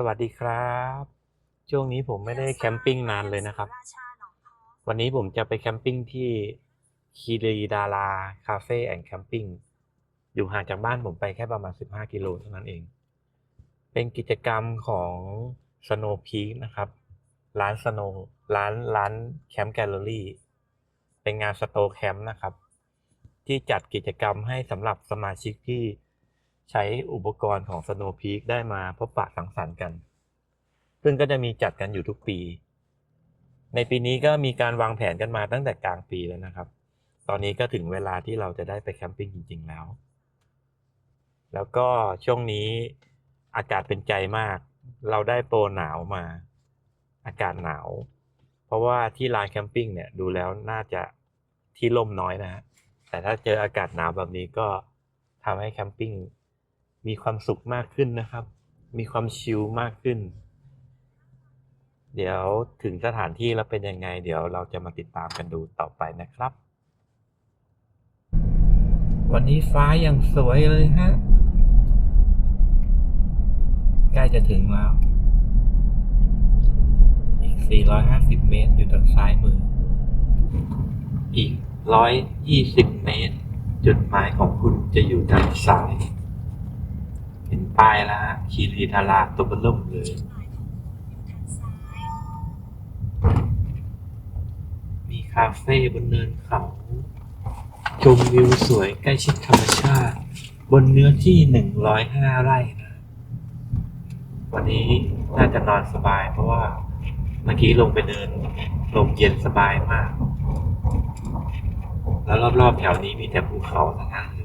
สวัสดีครับ ช่วงนี้ผมไม่ได้แคมปิ้งนานเลยนะครับ วันนี้ผมจะไปแคมปิ้งที่คีรีดาราคาเฟ่แอนด์แคมปิ้งอยู่ห่างจากบ้านผมไปแค่ประมาณ 15 กิโลเท่านั้นเอง เป็นกิจกรรมของ Snow Peak นะครับ ร้าน Snow ร้านร้านแคมป์แกลเลอรี่ เป็นงานสโตร์แคมป์นะครับ ที่จัดกิจกรรมให้สำหรับสมาชิกที่ ใช้อุปกรณ์ของ Snow Peak ได้มาพบปะสังสรรค์กัน ซึ่งก็จะมีจัดกันอยู่ทุกปี ในปีนี้ก็มีการวางแผนกันมาตั้งแต่กลางปีแล้วนะครับ ตอนนี้ก็ถึงเวลาที่เราจะได้ไปแคมปิ้งจริง ๆ แล้ว แล้วก็ช่วงนี้อากาศเป็นใจมาก เราได้โปรหนาวมา อากาศหนาว เพราะว่าที่ลานแคมปิ้งเนี่ยดูแล้วน่าจะที่ร่มน้อยนะฮะแต่ถ้าเจออากาศหนาวแบบนี้ก็ทำให้แคมปิ้ง มีความสุขมากขึ้นนะครับ มีความชิลมากขึ้น เดี๋ยวถึงสถานที่แล้วเป็นยังไง เดี๋ยวเราจะมาติดตามกันดูต่อไปนะครับ วันนี้ฟ้ายังสวยเลยฮะ ใกล้จะถึงแล้ว อีก 450 เมตรอยู่ทางซ้ายมือ อีก 120 เมตร จุดหมายของคุณจะอยู่ทางซ้าย เห็นป้ายแล้วฮะคีรีทาราตัวเบลุ่มเลย มีคาเฟ่บนเนินเขา ชมวิวสวยใกล้ชิดธรรมชาติ บนเนื้อที่ 105 ไร่นะ วันนี้น่าจะนอนสบายเพราะว่าเมื่อกี้ลงไปเดินลมเย็นสบายมาก แล้วรอบๆแถวนี้มีแต่ภูเขาทั้งนั้นเ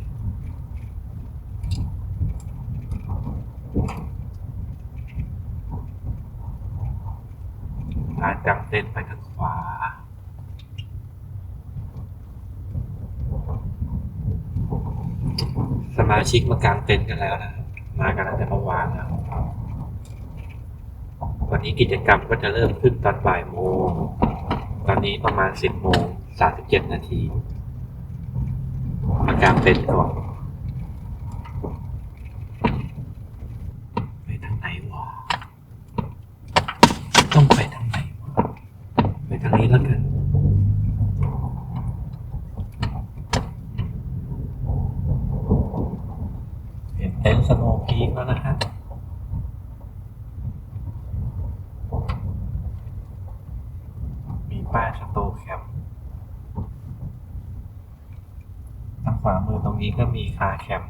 ลานกำเต็นไปทางขวา สมาชิกมากางเต็นท์กันแล้วนะ มากันตั้งแต่เมื่อวานแล้ว วันนี้กิจกรรมก็จะเริ่มขึ้นตอนบ่ายโมง ตอนนี้ประมาณสิบโมงสามสิบเจ็ดนาที มากางเต็นท์ก่อน ไปทางไหนวะ ต้องไปทางไหนวะ ไปทางนี้แล้วกัน เห็นเต็มสโนว์พีคแล้วนะฮะมีป้ายสโตแคมป์ทางขวามือตรงนี้ก็มีคาแคม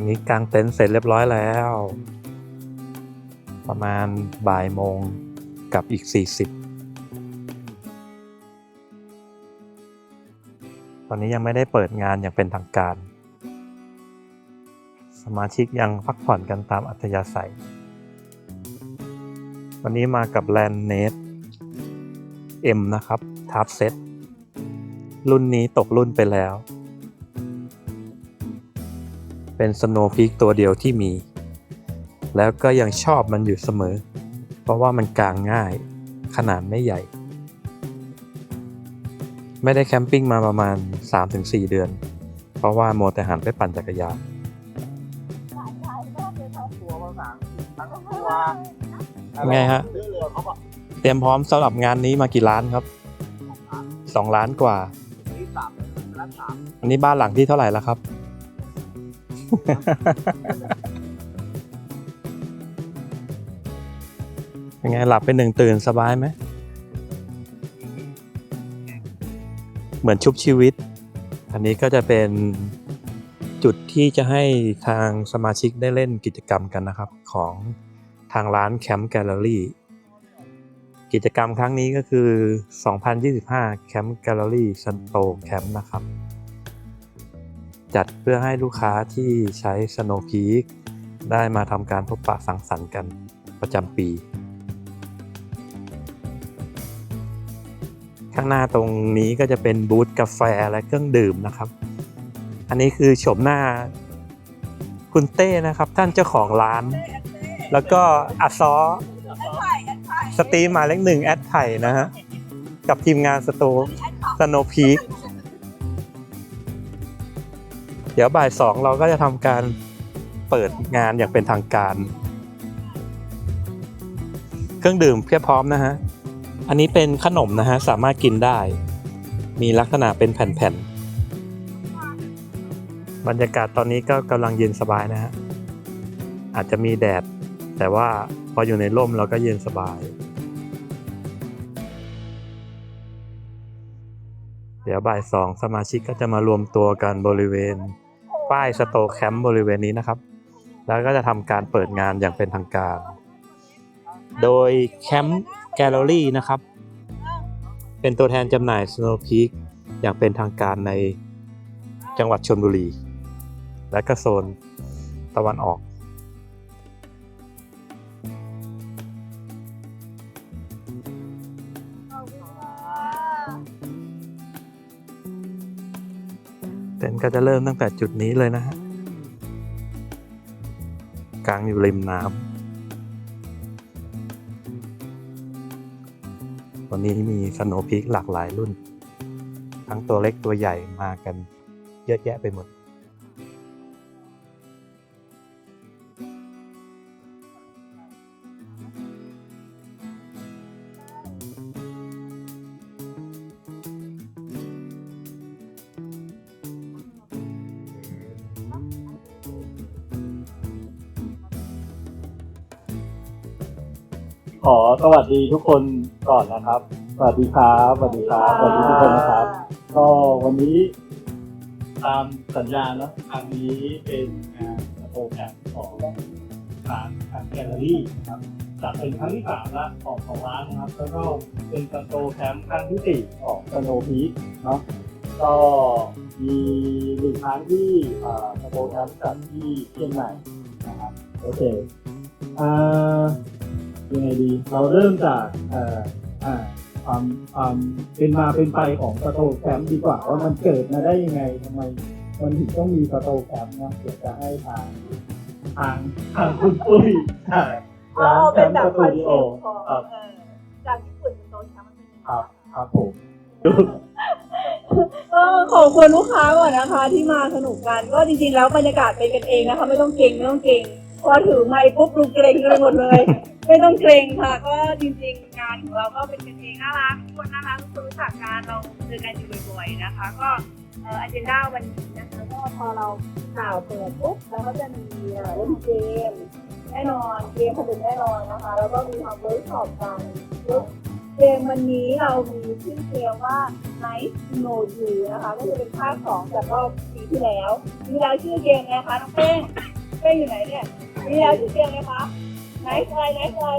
อนนี้กางเต็นท์เสร็จเรียบร้อยแล้ว ประมาณบ่ายโมงกับอีก 40 ตอนนี้ยังไม่ได้เปิดงานอย่างเป็นทางการ สมาชิกยังพักผ่อนกันตามอัธยาศัย วันนี้มากับแลนเนส M นะครับทับเซตรุ่นนี้ตกรุ่นไปแล้ว เป็นสโนว์พีคตัวเดียวที่มี แล้วก็ยังชอบมันอยู่เสมอ เพราะว่ามันกางง่ายขนาดไม่ใหญ่ ไม่ได้แคมปิ้งมาประมาณ 3-4 เดือน เพราะว่าโมวแต่หันไปปั่นจักรยานไงฮะ เตรียมพร้อมสำหรับงานนี้มากี่ล้านครับ2ล้านกว่า อันนี้บ้านหลังที่เท่าไหร่แล้วครับน เป็นไงหลับไปหนึ่งตื่นสบายไหม เหมือนชุบชีวิต อันนี้ก็จะเป็นจุดที่จะให้ทางสมาชิกได้เล่นกิจกรรมกันนะครับ ของทางร้านแคมป์แกลเลอรี่กิจกรรมครั้งนี้ก็คือ 2025 แคมป์แกลเลอรี่ซันโตแคมป์นะครับ จัดเพื่อให้ลูกค้าที่ใช้ Snow Peak ได้มาทำการพบปะสังสรรค์กันประจำปี ข้างหน้าตรงนี้ก็จะเป็นบูธกาแฟและเครื่องดื่มนะครับ อันนี้คือโฉมหน้าคุณเต้นะครับ ท่านเจ้าของร้าน แล้วก็อัดซอสตรีมหมายเลขหนึ่งแอดไผ่นะฮะ กับทีมงานสโตสโนพีค เดี๋ยวบ่ายสองเราก็จะทำการเปิดงานอย่างเป็นทางการ เครื่องดื่มเพียบพร้อมนะฮะ อันนี้เป็นขนมนะฮะ สามารถกินได้ มีลักษณะเป็นแผ่นๆ บรรยากาศตอนนี้ก็กำลังเย็นสบายนะฮะ อาจจะมีแดด แต่ว่าพออยู่ในร่มเราก็เย็นสบาย ดี๋ยวบ่ายสองสมาชิกก็จะมารวมตัวกันบริเวณ ป้ายสโตแคมป์บริเวณนี้นะครับ แล้วก็จะทำการเปิดงานอย่างเป็นทางการ โดยแคมป์แกลเลอรี่นะครับ เป็นตัวแทนจำหน่าย Snow Peak อย่างเป็นทางการในจังหวัดชลบุรี และก็โซนตะวันออก ก็จะเริ่มตั้งแต่จุดนี้เลยนะฮะกลางอยู่ริมน้ำวันนี้มีสโนว์พีคหลากหลายรุ่น ทั้งตัวเล็กตัวใหญ่มากันเยอะแยะไปหมด ขอสวัสดีทุกคนก่อนนะครับ สวัสดีครับสวัสดีครับสวัสดีทุกคนนะครับ ก็วันนี้ ตามสัญญาณแล้วครั้งนี้เป็นงานโปรแกรมของทางทางแกลเลอรี่นะครับจัดเป็นครั้งที่สามละของของร้านนะครับแล้วก็เป็นสโตร์แคมป์ครั้งที่สี่ของสโนพีเนาะก็มีหนึ่งครั้งที่สโตร์แคมป์จัดที่เชียงใหม่นะครับโอเคอ่า ยังไงดี เราเริ่มจากเอ่ออ่าความความเป็นมาเป็นไปของสโตแคมป์ดีกว่าว่ามันเกิดมาได้ยังไงทำไมมันถึงต้องมีสโตแคมป์นะเดี๋ยวจะให้ทางทางทางคุณปุ้ยใช่ร้านแคเป็นมป์แบสบคตูอนดิเซ็โอปต์ของครับเอ่อจากญี่ปุ่นเป็นโต๊ะแชมป์มันเป็นยังไงครับครับผมก็ขอบคุณลูกค้าก่อนนะคะ ที่มาสนุกกันก็จริงๆแล้วบรรยากาศเป็นกันเองนะคะ ไม่ต้องเกรงไม่ต้องเกรงพอถือไมค์ปุ๊บดูเกรงกันไปหมดเลย ไม่ต้องเกรงค่ะ ก็จริงๆ งานของเราก็เป็นกันเองน่ารักทุกคนน่ารักทุกคนรู้จักกันเราเจอกันอยู่บ่อยๆนะคะ ก็เอ่ออเจนดาวันนี้นะคะก็พอเราข่าวเปิดปุ๊บเราก็จะมีเอ่อเล่นเกมแน่นอนเกมสนุกแน่นอนนะคะ แล้วก็มีทำเวิร์กช็อปกันเกมวันนี้เรามีชื่อเกมว่า Night No You นะคะก็จะเป็นภาคสองจากรอบปีที่แล้วปีแล้วชื่อเกมไงคะน้องเป้งเป้งอยู่ไหนเนี่ยปีแล้วชื่อเกมไงคะ Night อะไร Night อะไร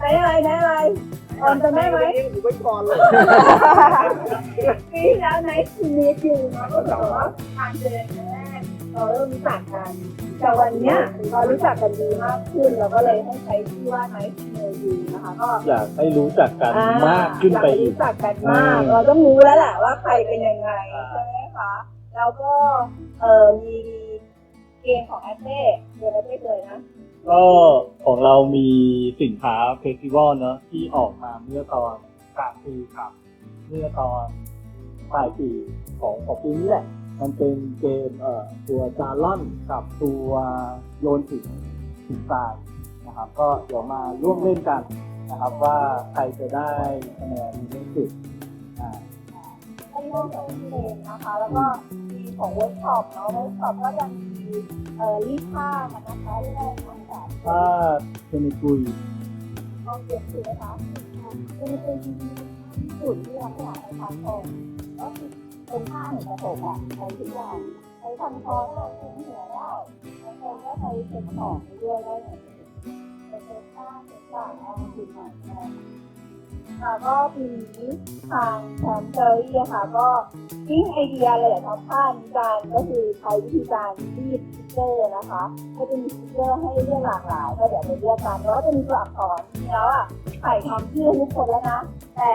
Night อะไร Night อะไรออนจำได้ไหมไว้ก่อนเลยปีที่แล้ว Night to Meet You เนะก็ถือว่าการเจอกันแรกเราเริ่มรู้จักกันแต่วันเนี้ยเรารู้จักกันดีมากขึ้นเราก็เลยให้ใช้ชื่อว่า Night to Know You นะคะก็อยากให้รู้จักกันมากขึ้นไปอีกรู้จักกันมาก เราต้องรู้แล้วแหละว่าใครเป็นยังไงใช่ไหมคะแล้วก็เออมี เกมของแอตเต้เกมแอตเต้เลยนะ ก็ของเรามีสินค้าเฟสติวัลเนอะที่ออกมาเมื่อตอนกลางปีครับ เมื่อตอนปลายปีของของปีนี้แหละ มันเป็นเกมเอ่อตัวจาร่อนกับตัวโยนถึงถึงทรายนะครับ ก็เดี๋ยวมาร่วมเล่นกันนะครับว่าใครจะได้คะแนนเยอะสุดอ่า ให้ร่วมกับเกมนะคะ แล้วก็มีของเวิร์กช็อปเนาะเวิร์กช็อปก็จะมี เอ่อรีดผ้ากันนะคะที่ได้ทำจากถ้าเทนิกุยลองเปลี่ยนสูนะคะเป็นเป็นสูตรที่ทำให้หาทางตรงก็คือเป็นผ้าเหมือนกระโปรงอะใช้ทุกอย่างใช้ทำคอได้ใช้เหนือได้บางคนก็ใช้เช็ดของไปด้วยได้เหมือนกันเป็นเช็ดผ้าเช็ดปากเอามาถึงหน่อยก็ได้ ค่ะก็ปีนี้ทางแชมป์เจอรี่ค่ะก็ทิ้งไอเดียเลยทำผ้านี้กันก็คือใช้วิธีการรีดสติ๊กเกอร์นะคะก็จะมีสติ๊กเกอร์ให้เลือกหลากหลายก็เดี๋ยวไปเลือกกันแล้วก็จะมีตัวอักษรแล้วอะใส่คำชื่อทุกคนแล้วนะ แต่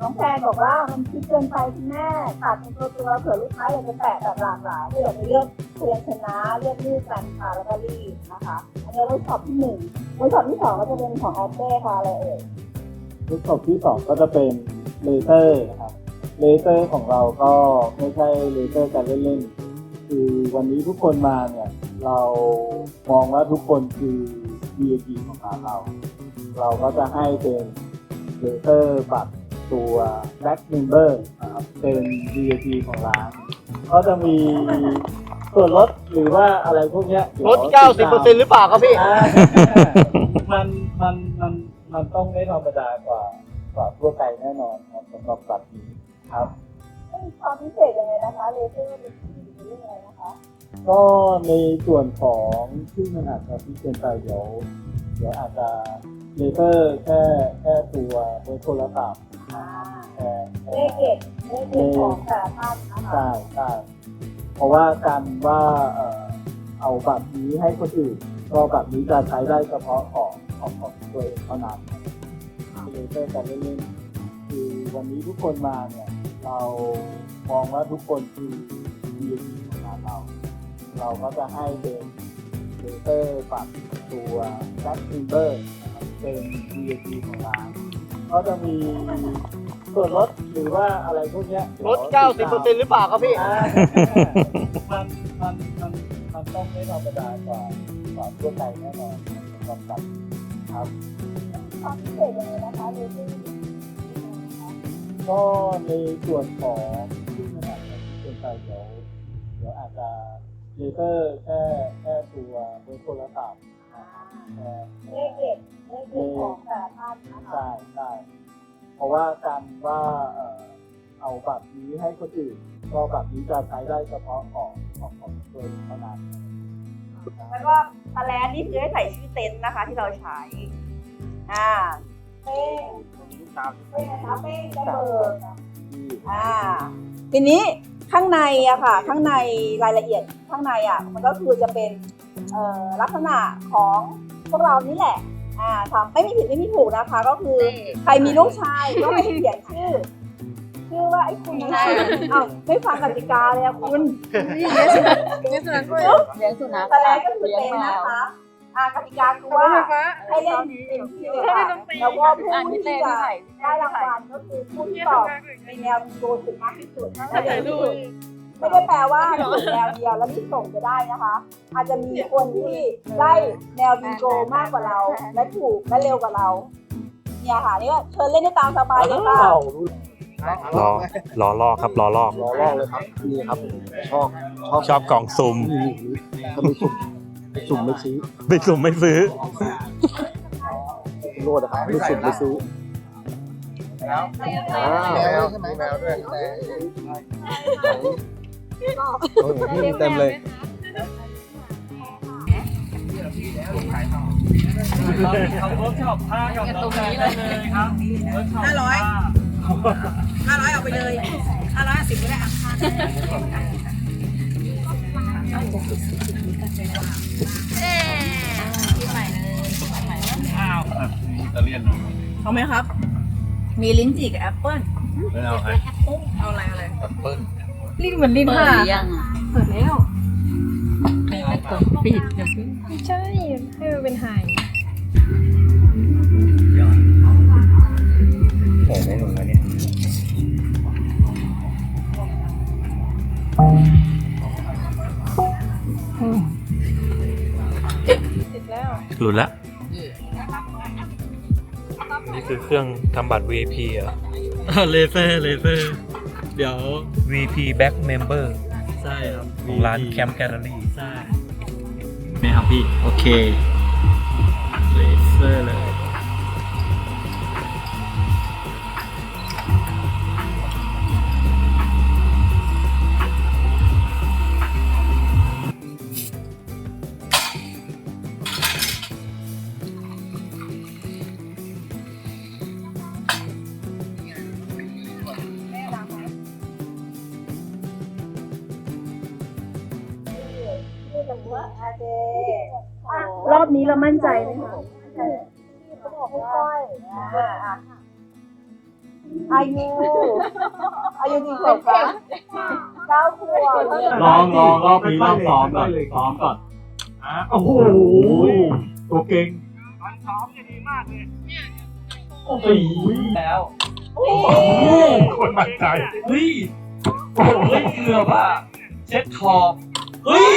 น้องแฟนบอกว่ามันคิดเกินไปคุณแม่ตัดเป็นตัวตัวๆเผื่อลูกค้าอยากจะแปะแบบหลากหลายเดี๋ยวไปเลือกเพียงชนะเลือกรูปกันค่ะแล้วก็รีดนะคะ อันนี้เวิร์กช็อปที่หนึ่งเวิร์กช็อปที่สองก็จะเป็นของออเต้ค่ะอะไรเอ่ย รูปศพที่สองก็จะเป็นเลเซอร์นะครับเลเซอร์ของเราก็ไม่ใช่เลเซอร์การเล่นๆคือวันนี้ทุกคนมาเนี่ยเรามองว่าทุกคนคือ VIP ของร้านเรา เราก็จะให้เป็นเลเซอร์บัตรตัว Black Member นะครับเป็น VIP ของร้าน ก็จะมีส่วนลดหรือว่าอะไรพวกเนี้ยเดี๋ยวลดติดตาม90%หรือเปล่าครับพี่อ่ามันมัน มันมันต้องไม่ธรรมดากว่ากว่าทั่วไปแน่นอนครับสำหรับบัตรนี้ครับ มีความพิเศษยังไงนะคะเลเซอร์เป็นเรื่องอะไรนะคะ ก็ในส่วนของที่มันอาจจะพิเศษไปเดี๋ยวเดี๋ยวอาจจะเลเซอร์แค่แค่ตัวบนโทรศัพท์อ่าแค่ เลขเด็ดเลขเด็ดของแต่ละท่านนะคะ ใช่ใช่เพราะว่าการว่าเอ่อเอาบัตรนี้ให้คนอื่นก็บัตรนี้จะใช้ได้เฉพาะของ ของของตัวเองเท่านั้นเลเซอร์การเล่นๆคือวันนี้ทุกคนมาเนี่ย เรามองว่าทุกคนคือ VIP ของร้านเรา เราก็จะให้เป็นเลเซอร์ปัดตัว Black Silver นะครับเป็น VIP ของร้านก็จะมีส่วนลดหรือว่าอะไรพวกเนี้ยลด 90%หรือเปล่าครับพี่ อ่ามันมันมันมันต้องไม่ธรรมดากว่ากว่าทั่วไปแน่นอนสำหรับบัตร ครับความพิเศษยังไงนะคะเลเซอร์ก็ในส่วนของที่มันอาจจะเป็นไปเดี๋ยวเดี๋ยวอาจจะเลเซอร์แค่แค่ตัวบนโทรศัพท์นะครับแค่เลขเด็ดเลขเด็ดของแต่ละท่านนะคะใช่ใช่เพราะว่าการว่าเอ่อเอาบัตรนี้ให้คนอื่นก็บัตรนี้จะใช้ได้เฉพาะของของของตัวเองเท่านั้น แล้วก็ ตะแลนนี่คือให้ใส่ชื่อเต็นท์นะคะที่เราใช้ อ่าเป้งเป้งนะคะเป้งกระเบิดอ่า ทีนี้ข้างในอะค่ะ ข้างในรายละเอียดข้างในอะมันก็คือจะเป็นลักษณะของพวกเรานี่แหละ อ่าทำไม่มีผิดไม่มีถูกนะคะ ก็คือใครมีลูกชายก็ให้เขียนชื่อ ชื่อว่าไอ้คุณนะอ้าวไม่ฟังกติกาเลยอะคุณเลี้ยงสุนัขเลี้ยงสุนัขด้วยเลี้ยงสุนัขแต่แรกก็คือเป็นนะคะอ่ากติกาคือว่าให้เล่นเต็มที่เลยค่ะแล้วก็ผู้อ่านนิที่เต้จะนใส่ได้รางวัลก็คือผู้ที่ตอบในแนวโดนสุดมากที่สุดถ้าเร็วที่สุดไม่ได้แปลว่าถูกแนวเดียวแล้วรีบส่งจะได้นะคะ อาจจะมีคนที่ได้แนวบิงโกมากกว่าเรา และถูกและเร็วกว่าเรา เนี่ยค่ะนี่ก็เชิญเล่นได้ตามสบายเลยค่ะ รอรอลอกครับรอลอก รอรอบเลยครับนี่ครับชอบชอบชอบกล่องซุ่มถ้าไม่สุ่มสุ่มไม่ซื้อไม่ซุ่มไม่ซื้อโลดนะครับไม่สุ่มไม่ซื้อแล้วแมวใช่ไหมแมวด้วยโอ้โหนี่เต็มเลยทำเวิร์กช็อปผ้ากับน้องแฟนได้เลยครับเวิร์กช็อปห้าร้อย ห้าร้อยเอาไปเลยห้าร้อยสิบก็ได้อะเอ๊ที่ใหม่เลยที่ใหม่เลยข้าวอิตาเลียนเอาไหมครับ มีลิ้นจี่กับแอปเปิ้ลไม่เอาให้เอาอะไรอะไรแอปเปิ้ลลิ้นเหมือนลิ้นห่ายังเปิดแล้วปิดเดี๋ยวพี่ไม่ใช่ให้มันเป็นไฮโอ้ไม่หนุ่มเล หลุดละนี่คือเครื่องทำบัตร VIP เหรอเลเซอร์เลเซอร์เดี๋ยว VP Back Member ใช่ครับของร้านแคมป์แกลเลอรี่ใช่ไหมครับพี่ โอเคเซอร์เลย นี้เรามั่นใจไหมคะอายุอายุกี่ขวบคะเก้าขวบลองลองรอบนี้รอบซ้อมก่อนซ้อมก่อนอะโอ้โหตัวเก่งมันซ้อมเนี่ยดีมากเลยโอ้โหแล้วคนมั่นใจเฮ้ยโอ้โหเฮ้ยเกือบอะเช็ดขอบเฮ้ย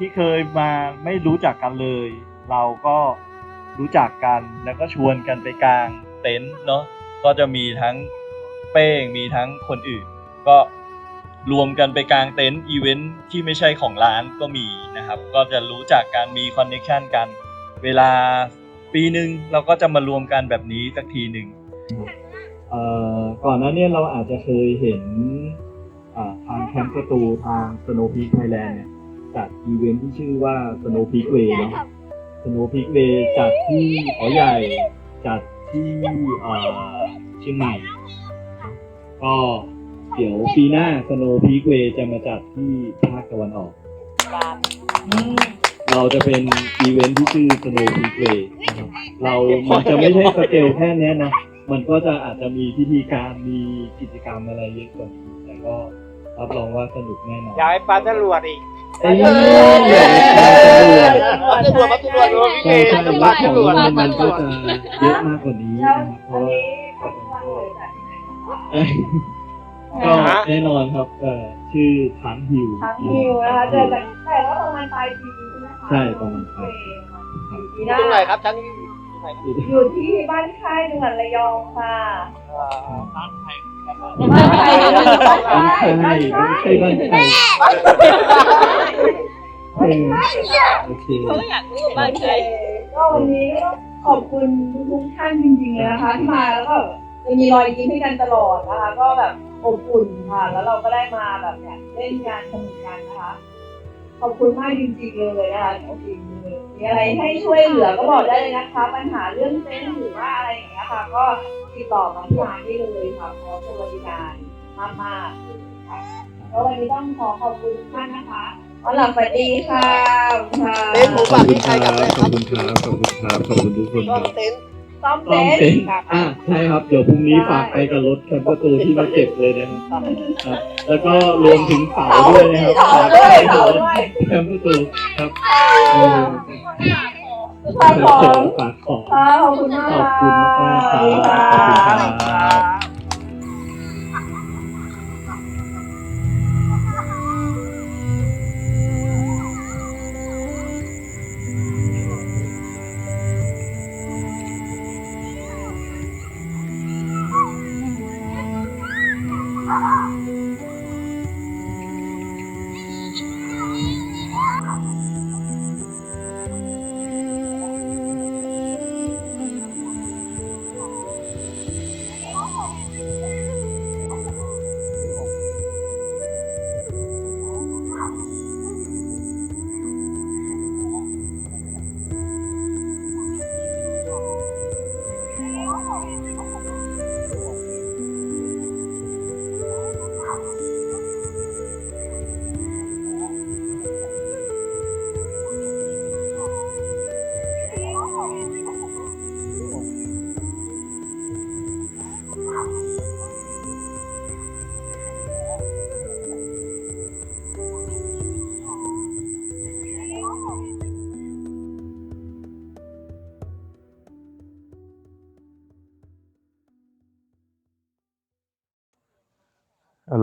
ที่เคยมาไม่รู้จักกันเลย เราก็รู้จักกันแล้วก็ชวนกันไปกลางเต็นท์เนาะก็จะมีทั้งเป้งมีทั้งคนอื่น ก็รวมกันไปกลางเต็นท์อีเวนท์ที่ไม่ใช่ของร้านก็มีนะครับ ก็จะรู้จักกันมีคอนเนคชันกัน เวลาปีหนึ่งเราก็จะมารวมกันแบบนี้สักทีหนึ่งเอ่อก่อนหน้านี้เราอาจจะเคยเห็นทางแคมป์ประตูทาง Snow Peak Thailand เนี่ย จัดอีเวนท์ที่ชื่อว่า Snow Peak Way เนาะ Snow Peak Way จัดที่เขาใหญ่จัดที่เอ่อเชียงใหม่ ก็เดี๋ยวปีหน้า Snow Peak Way จะมาจัดที่ภาคตะวันออก เราจะเป็นอีเวนท์ที่ชื่อ Snow Peak Way นะครับเรามันจะไม่ใช่สเกลแค่เนี้ยนะ มันก็จะอาจจะมีพิธีการมีกิจกรรมอะไรเยอะกว่านี้แต่ก็รับรองว่าสนุกแน่นอนอยากให้ปลาจรวดอีก เอ้ยอยากให้ปลาจรวดปลาจรวดปลาจรวดพี่เกใช่ย์ใช่ปว่าลาของรวดมันปมัลานจรก็วดจะเยอะมากกว่านี้แล้วนะครับเพวัราะนว่านี้เป็นวันเลยจัดที่ไหนคะเอ้ยก็แน่นอนครับเอ่อชื่อช้างฮิวทางฮิวนะคะเจอกันแต่ว่าประมาณปลายปีใช่ไหมคะใช่ประมาณปลายปีตรงไหนครับชั้ นอยู่ที่บ้านค่ายจังหวัดระยองค่ะร้านไทยบ้านไทยบ้านไทยไม่ใช่บ้านไทยเออโอเคบ้านไทยก็วันนี้ก็ขอบคุณทุกท่านจริงๆเลยนะคะที่มาแล้วก็จะมีรอยยิ้มให้กันตลอดนะคะ ก็แบบอบอุ่นค่ะ แล้วเราก็ได้มาแบบเนี่ยเล่นกันสนุกกันนะคะ ขอบคุณมากจริงๆเลยนะคะจริงๆเลยมีอะไรให้ช่วยเหลือก็บอกได้เลยนะคะ ปัญหาเรื่องเต้นหรือว่าอะไรอย่างเงี้ยค่ะ ก็ติดต่อมาที่ร้านได้เลยค่ะพร้อมบริการมากมากๆค่ะแล้ววันนี้ต้องขอขอบคุณทุกท่านนะคะวันหลังสวัสดีค่ะขอบคุณค่ะ เต้นหมูขอป่าบคุณพี่คชายกลัรับบเลยขคอรับบคุณครับขอบคุณครับขอบคุณทุกคนคก็รับ เต็นท์ ซ้อมต้อเต้งนเต็นท์อ่าใช่ครับ เดี๋ยวพรุ่งนี้ฝากไปกับรถแคมป์ประตูที่มาเก็บเลยนะครับครับแล้วก็รวมถึงเสาด้วยนะครับเสาด้วยเสาด้วยแคมป์ประตูครับเออฝากของฝากของ ค่ะขอบคุณมากขอบคุณมากๆครับขอบคุณครับ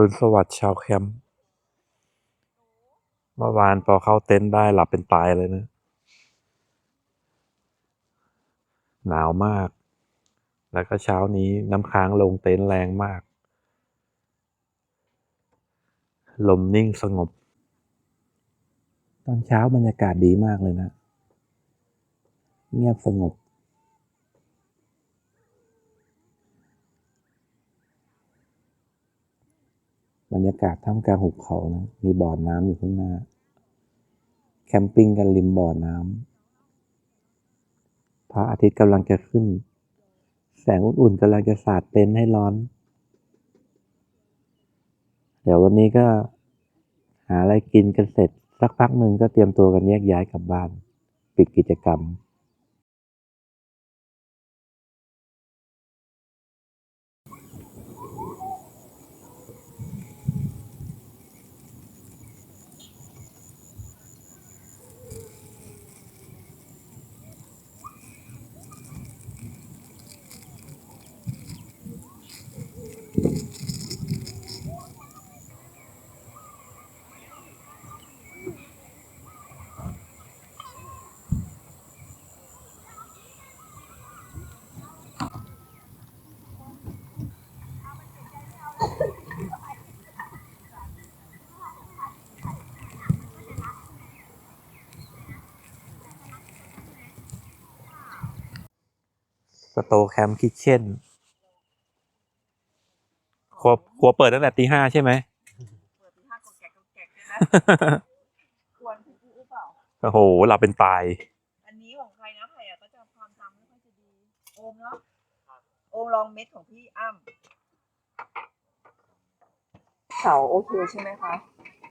ณสวัสดิ์ชาวแคมป์เมื่อวานพอเข้าเต็นท์ได้หลับเป็นตายเลยนะ หนาวมาก แล้วก็เช้านี้น้ำค้างลงเต็นท์แรงมาก ลมนิ่งสงบ ตอนเช้าบรรยากาศดีมากเลยนะ เงียบสงบ บรรยากาศท่ามกลางหุบเขานะ มีบ่อน้ำอยู่ข้างหน้า แคมปิ้งกันริมบ่อน้ำพระอาทิตย์กำลังจะขึ้น แสงอุ่นๆกำลังจะสาดเต็นท์ให้ร้อน เดี๋ยววันนี้ก็หาอะไรกินกันเสร็จ สักพักหนึ่งก็เตรียมตัวกันแยกย้ายกลับบ้าน ปิดกิจกรรม โตแคมป์คิทเช่นครัวครัวเปิดตั้งแต่ตีห้าใช่ไหมเปิดที่ห้ากดแกะกดแกะด้วยนะควรคุณผู้หรือเปล่า โอ้โหหลับเป็นตาย อันนี้ของใครนะไผ่อะก็จะความจำไม่ค่อยจะดี โอมเนาะโอมลองเม็ดของพี่อ้ำเสาโอเคใช่ไหมคะ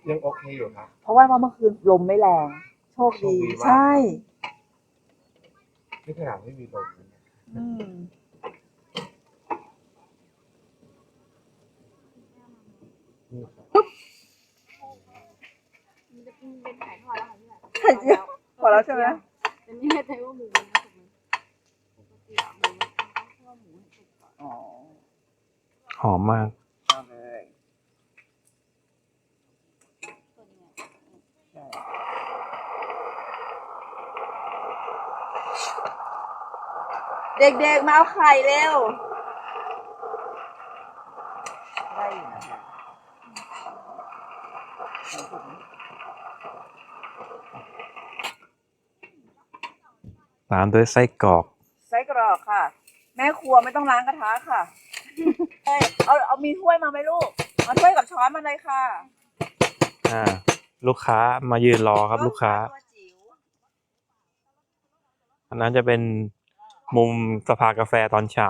ยังโอเคอยู่ครับ เพราะว่าเมื่อคืนลมไม่แรง โชคดี โชคดีมาก ใช่ นี่ขนาดไม่มีลมนะ อืมนี่ครับเป็นถ่ายทอดแล้วค่ะพี่แบบไข่เจียวพอแล้วใช่ไหมแต่ไม่แน่ใจว่าหมูมันน่าสุกไหมปกติอะหมูมันต้องคั่วหมูให้สุกก่อนอ๋อ หอมมาก เอาเลย ตัวนี้ เด็กๆ มาเอาไข่เร็ว ได้อยู่นะคะตามด้วยไส้กรอก ไส้กรอกค่ะ แม่ครัวไม่ต้องล้างกระทะค่ะเอ้ยเอาเอามีถ้วยมาไหมลูกเอาถ้วยกับช้อนมาเลยค่ะอ่า ลูกค้ามายืนรอครับลูกค้า ตัวจิ๋ว อันนั้นจะเป็น มุมสภากาแฟตอนเช้า